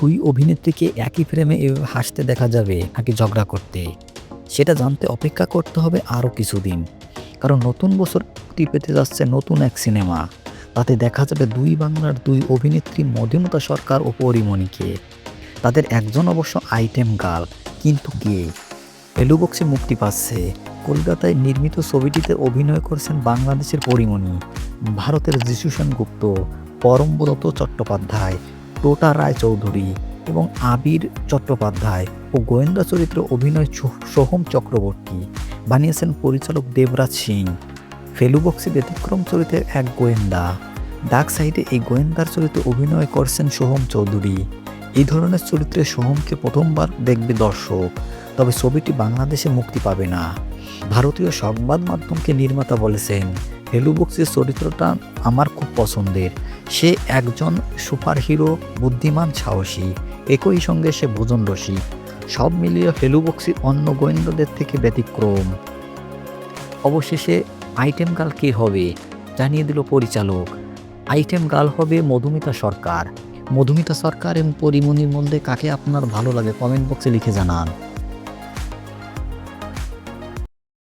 দুই অভিনেত্রীকে একই ফ্রেমে এভাবে হাসতে দেখা যাবে নাকি ঝগড়া করতে। সেটা জানতে অপেক্ষা করতে হবে আরও কিছুদিন। কারণ নতুন বছর মুক্তি পেতে যাচ্ছে নতুন এক সিনেমা তাতে দেখা যাবে দুই বাংলার দুই অভিনেত্রী মধুমিতা সরকার ও পরিমণিকে। তাদের একজন অবশ্য আইটেম গার্ল, কিন্তু কে? এলুবক্সে মুক্তি পাচ্ছে। কলকাতায় নির্মিত ছবিটিতে অভিনয় করছেন বাংলাদেশের পরিমণি। ভারতের যিশু সেনগুপ্ত, পরমব্রত চট্টোপাধ্যায় টোটা রায় চৌধুরী এবং আবির চট্টোপাধ্যায় ও গোয়েন্দা চরিত্রে অভিনয় সোহম চক্রবর্তী। বানিয়েছেন পরিচালক দেবরাজ সিং। ফেলু ফেলুবক্সি ব্যতিক্রম চরিত্রের এক গোয়েন্দা। ডাক সাইডে এই গোয়েন্দার চরিত্রে অভিনয় করছেন সোহম চৌধুরী। এই ধরনের চরিত্রে সোহমকে প্রথমবার দেখবে দর্শক। তবে ছবিটি বাংলাদেশে মুক্তি পাবে না। ভারতীয় সংবাদ মাধ্যমকে নির্মাতা বলেছেন হেলুবক্সের চরিত্রটা আমার খুব পছন্দের। সে একজন সুপারহিরো বুদ্ধিমান, সাহসী। একই সঙ্গে সে ভোজন রসিক সব মিলিয়ে ফেলুবক্সি অন্য গোয়েন্দাদের থেকে ব্যতিক্রম। অবশেষে আইটেম গার্ল কে হবে? জানিয়ে দিল পরিচালক। আইটেম গার্ল হবে মধুমিতা সরকার। মধুমিতা সরকার এবং পরিমণির মধ্যে কাকে আপনার ভালো লাগে? কমেন্ট বক্সে লিখে জানান।